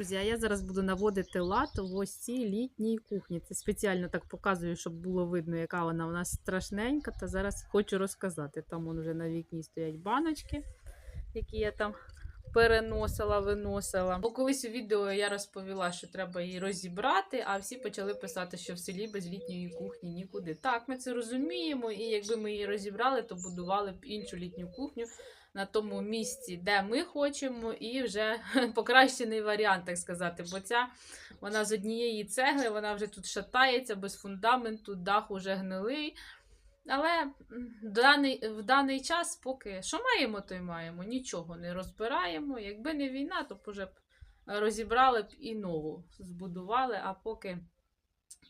Друзі, а я зараз буду наводити лад в ось цій літній кухні. Це спеціально так показую, щоб було видно, яка вона у нас страшненька. Та зараз хочу розказати. Там вон вже на вікні стоять баночки, які я там переносила, виносила. Бо колись у відео я розповіла, що треба її розібрати, а всі почали писати, що в селі без літньої кухні нікуди. Так, ми це розуміємо, і якби ми її розібрали, то будували б іншу літню кухню на тому місці, де ми хочемо, і вже покращений варіант, так сказати. Бо ця вона з однієї цегли, вона вже тут шатається без фундаменту, дах уже гнилий. Але в даний, в даний час, поки що маємо, то й маємо. Нічого не розбираємо. Якби не війна, то б уже розібрали б і нову збудували, а поки,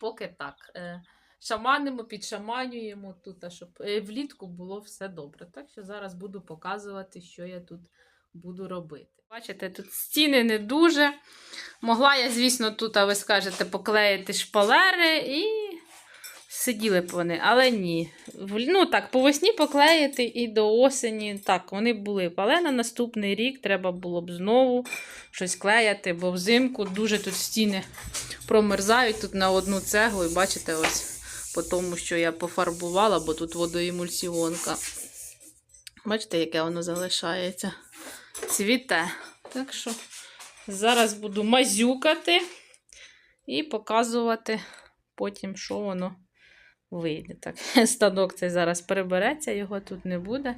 поки так. Шаманимо, підшаманюємо тут, щоб е, влітку було все добре. Так що зараз буду показувати, що я тут буду робити. Бачите, тут стіни не дуже. Могла я, звісно, тут, а ви скажете, поклеїти шпалери і сиділи б вони, але ні. Ну так, по весні поклеїти і до осені. Так, вони були б. Але на наступний рік треба було б знову щось клеяти, бо взимку дуже тут стіни промерзають тут на одну цеглу. І бачите, ось по тому, що я пофарбувала, бо тут водоемульсіонка. Бачите, яке воно залишається. Цвіте. Так що зараз буду мазюкати і показувати потім, що воно вийде. Так, станок цей зараз прибереться, його тут не буде.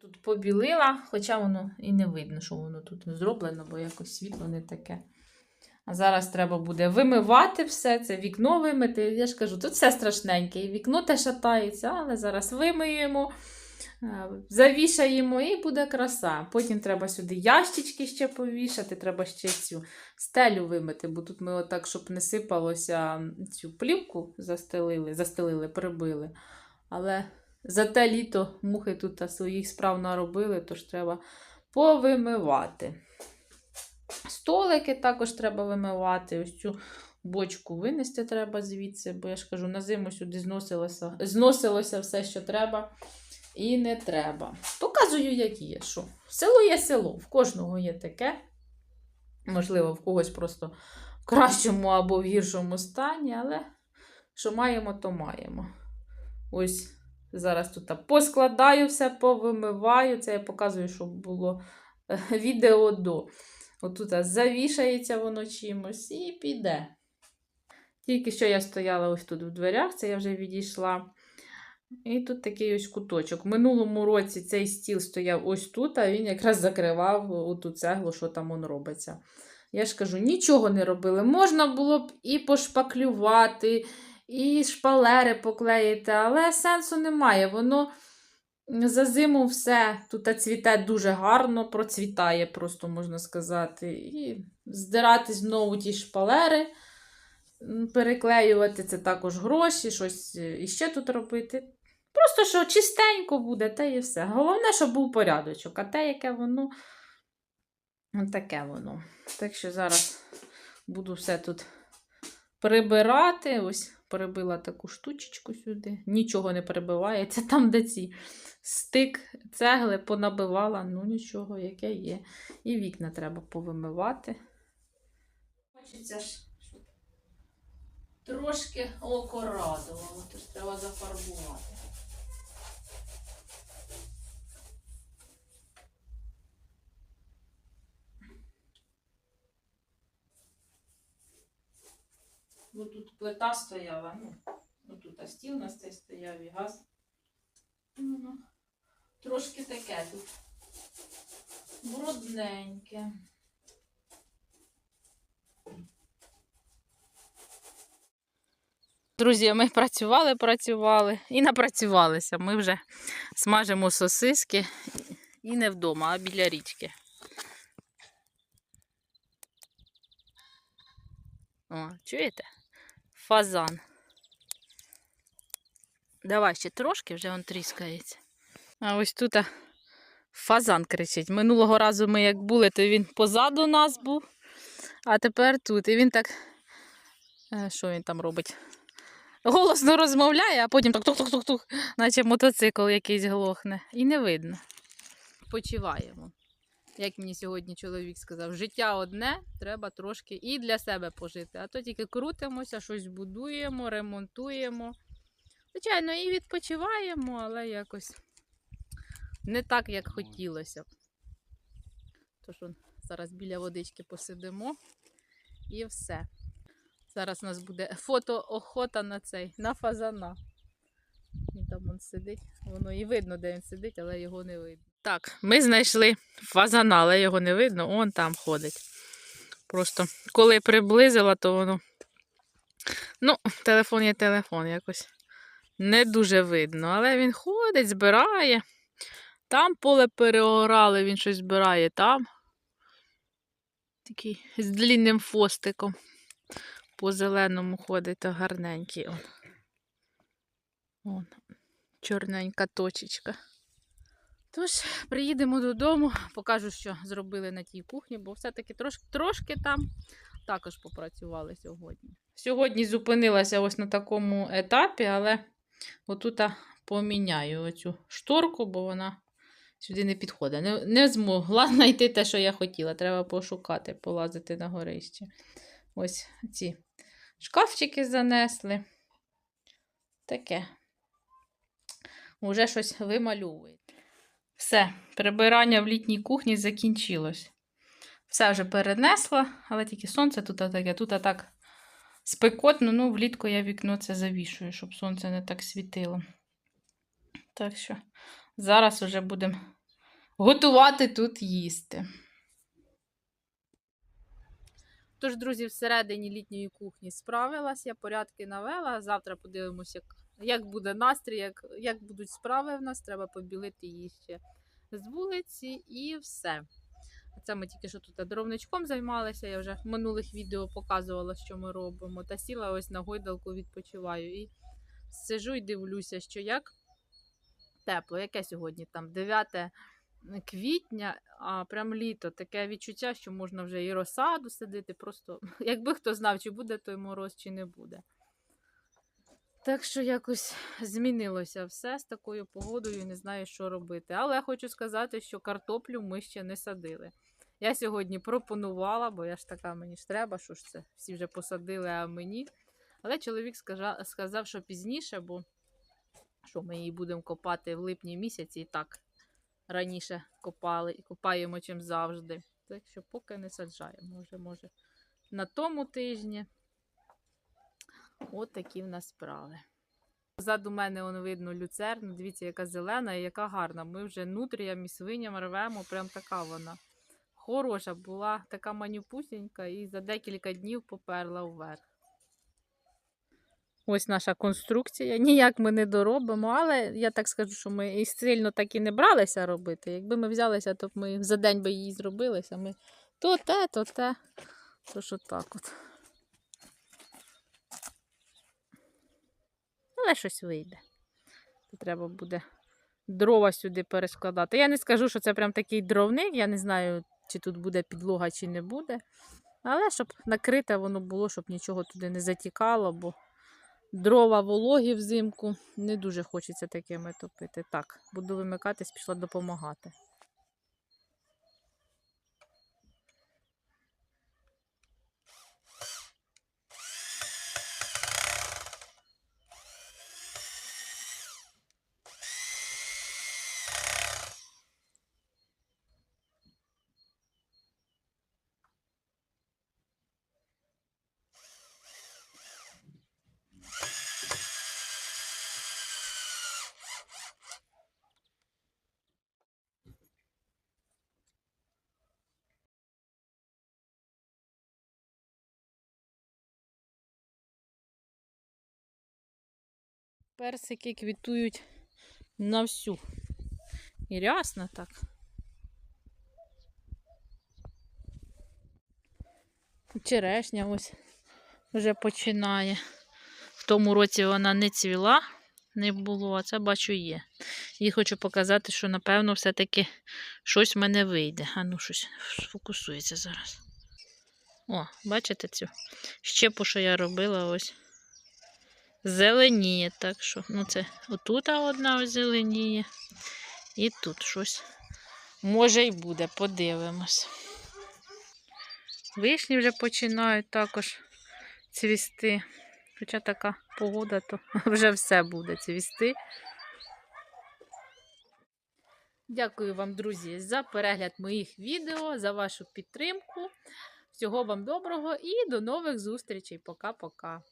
Тут побілила, хоча воно і не видно, що воно тут зроблено, бо якось світло не таке. Зараз треба буде вимивати все, це вікно вимити. Я ж кажу, тут все страшненьке. І вікно те шатається, але зараз вимиємо, е, завішаємо і буде краса. Потім треба сюди ящички ще повішати, треба ще цю стелю вимити, бо тут ми отак, щоб не сипалося, цю плівку застелили, застелили, прибили. Але за те літо мухи тут своїх справ наробили, тож треба повимивати. Столики також треба вимивати. Ось цю бочку винести треба звідси, бо я ж кажу, на зиму сюди зносилося, зносилося все, що треба і не треба. Показую, як є. Що? Село є село, в кожного є таке. Можливо, в когось просто в кращому або в гіршому стані, але що маємо, то маємо. Ось зараз тут поскладаю все, повимиваю. Це я показую, щоб було е, відео до. Отут завішається воно чимось і піде. Тільки що я стояла ось тут в дверях, це я вже відійшла. І тут такий ось куточок. Минулому році цей стіл стояв ось тут, а він якраз закривав оту цеглу, що там он робиться. Я ж кажу, нічого не робили. Можна було б і пошпаклювати, і шпалери поклеїти, але сенсу немає. Воно за зиму все тут цвіте дуже гарно, процвітає, просто можна сказати. І здирати знову ті шпалери, переклеювати це також гроші, щось е, іще тут робити. Просто що чистенько буде, те і все. Головне, щоб був порядочок, а те, яке воно, таке воно. Так що зараз буду все тут прибирати. Ось перебила таку штучечку сюди. Нічого не перебивається. Там, де ці стик цегли понабивала, ну нічого, яке є. І вікна треба повимивати. Хочеться ж, щоб трошки око радувало, тож треба зафарбувати. Бо тут плита стояла, ну, тут а стіл на цей стояв і газ. Ну, ну, трошки таке тут. Брудненьке. Друзі, ми працювали, працювали і напрацювалися. Ми вже смажимо сосиски і не вдома, а біля річки. О, чуєте? Фазан. Давай ще трошки, вже він тріскається. А ось тут фазан кричить. Минулого разу ми як були, то він позаду нас був, а тепер тут. І він так. е, Що він там робить? Голосно розмовляє, а потім так тук-тук-тук-тук, наче мотоцикл якийсь глохне. І не видно. Почиваємо. Як мені сьогодні чоловік сказав, життя одне, треба трошки і для себе пожити. А то тільки крутимося, щось будуємо, ремонтуємо. Звичайно, і відпочиваємо, але якось не так, як хотілося б. Тож он, зараз біля водички посидимо і все. Зараз у нас буде фотоохота на цей, на фазана. Він там он сидить. Воно і видно, де він сидить, але його не видно. Так, ми знайшли фазана, але його не видно, он там ходить. Просто коли приблизила, то воно. Ну, телефон є телефон, якось не дуже видно. Але він ходить, збирає. Там поле переорали, він щось збирає там. Такий з длінним фостиком. По зеленому ходить, гарненький. Он. Он. Чорненька точечка. Тож, приїдемо додому, покажу, що зробили на тій кухні, бо все-таки трошки, трошки там також попрацювали сьогодні. Сьогодні зупинилася ось на такому етапі, але отут поміняю оцю шторку, бо вона сюди не підходить. Не, не змогла знайти те, що я хотіла. Треба пошукати, полазити на горище. Ось ці шкафчики занесли. Таке. Уже щось вимальовує. Все, прибирання в літній кухні закінчилось. Все вже перенесла, але тільки сонце тут таке, тут так спекотно, ну, влітку я вікно це завішую, щоб сонце не так світило. Так що зараз вже будемо готувати тут їсти. Тож, друзі, всередині літньої кухні справилась, я порядки навела. Завтра подивимося, як, як буде настрій, як, як будуть справи в нас. Треба побілити її ще з вулиці і все. Це ми тільки що тут дровничком займалися. Я вже в минулих відео показувала, що ми робимо. Та сіла ось на гойдалку, відпочиваю. І сижу і дивлюся, що як тепло. Яке сьогодні там 9 квітня, а прям літо. Таке відчуття, що можна вже і розсаду садити. Просто якби хто знав, чи буде той мороз, чи не буде. Так що якось змінилося все з такою погодою, не знаю, що робити. Але хочу сказати, що картоплю ми ще не садили. Я сьогодні пропонувала, бо я ж така, мені ж треба, що ж це всі вже посадили, а мені. Але чоловік сказав, що пізніше, бо що ми її будемо копати в липні місяці і так раніше копали і копаємо, чим завжди. Так що поки не саджаємо. Може, може, на тому тижні. От такі в нас справи. Позаду мене воно видно люцерну. Дивіться, яка зелена і яка гарна. Ми вже нутріям і свиням рвемо, прям така вона. Хороша була, така манюпусінька, і за декілька днів поперла вверх. Ось наша конструкція. Ніяк ми не доробимо, але я так скажу, що ми і сильно так і не бралися робити. Якби ми взялися, то б ми за день би її зробилися. Ми то те, то те. Тож отак от. Але щось вийде. Треба буде дрова сюди перескладати. Я не скажу, що це прям такий дровник. Я не знаю, чи тут буде підлога, чи не буде. Але щоб накрите воно було, щоб нічого туди не затікало, бо дрова вологі взимку. Не дуже хочеться такими топити. Так, буду вимикатись, пішла допомагати. Персики квітують на всю. І рясно так. Черешня ось вже починає. В тому році вона не цвіла, не було, а це бачу є. І хочу показати, що, напевно, все-таки щось в мене вийде. А ну, щось сфокусується зараз. О, бачите цю щепу, що я робила ось зеленіє. Так що, ну це отут одна зеленіє. І тут щось Може й буде, подивимось. Вишні вже починають також цвісти. Хоча така погода, то вже все буде цвісти. Дякую вам, друзі, за перегляд моїх відео, за вашу підтримку. Всього вам доброго і до нових зустрічей. Пока-пока.